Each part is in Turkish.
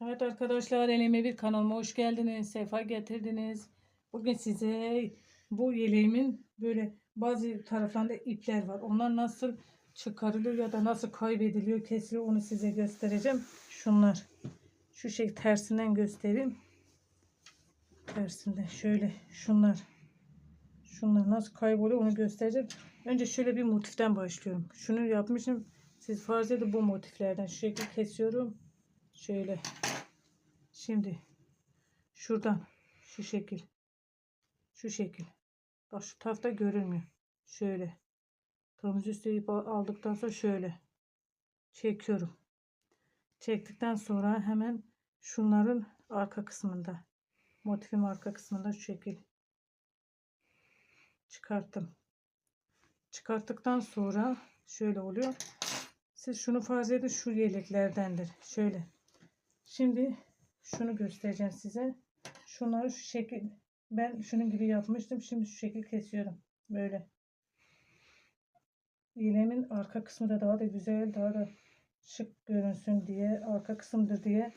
Evet arkadaşlar elime bir kanalıma hoş geldiniz. Sefa getirdiniz. Bugün size bu yeleğimin böyle bazı taraflarında ipler var. Onlar nasıl çıkarılıyor ya da nasıl kaybediliyor, kesiliyor onu size göstereceğim. Şunlar. Şu şey tersinden göstereyim. Tersinden şöyle şunlar. Şunlar nasıl kayboluyor onu göstereceğim. Önce şöyle bir motiften başlıyorum. Şunu yapmışım. Siz farz edin bu motiflerden şu şekilde kesiyorum. Şöyle. Şimdi şuradan şu şekil. Şu şekil. Bak şu tarafta görünmüyor. Şöyle. Kırmızı üstü aldıktan sonra şöyle. Çekiyorum. Çektikten sonra hemen şunların arka kısmında. Motifim arka kısmında şu şekil. Çıkarttım. Çıkarttıktan sonra şöyle oluyor. Siz şunu farz edin şu yeleklerdendir. Şöyle. Şimdi şunu göstereceğim size. Şunları şu şekil ben şunun gibi yapmıştım. Şimdi şu şekil kesiyorum. Böyle. İğnemin arka kısmı da daha da güzel, daha da şık görünsün diye, arka kısımdır diye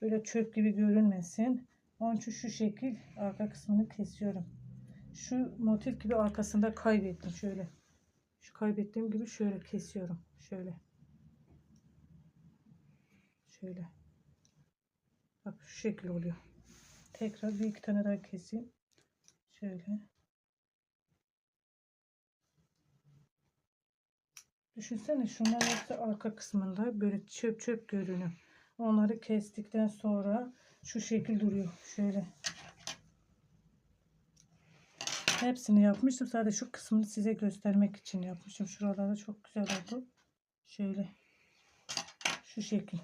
böyle çöp gibi görünmesin. Onun için şu şekil arka kısmını kesiyorum. Şu motif gibi arkasında kaybettim şöyle. Şu kaybettiğim gibi şöyle kesiyorum. Şöyle. Şöyle. Bak şu şekil oluyor. Tekrar bir iki tane daha keseyim. Şöyle. Düşünsene şunların hepsi arka kısmında böyle çöp çöp görünüyor. Onları kestikten sonra şu şekil duruyor. Şöyle. Hepsini yapmıştım. Sadece şu kısmını size göstermek için yapmışım. Şuralarda çok güzel oldu. Şöyle. Şu şekil.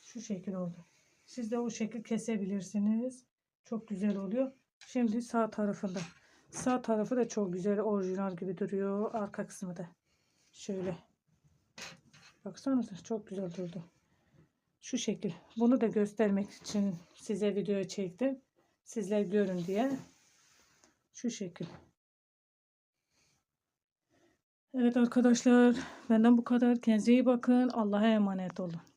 Şu şekil oldu. Siz de o şekil kesebilirsiniz. Çok güzel oluyor. Şimdi sağ tarafında. Sağ tarafı da çok güzel orijinal gibi duruyor. Arka kısmı da. Şöyle. Baksanıza çok güzel durdu. Şu şekil. Bunu da göstermek için size video çektim. Sizler görün diye. Şu şekil. Evet arkadaşlar benden bu kadar. Kendinize iyi bakın. Allah'a emanet olun.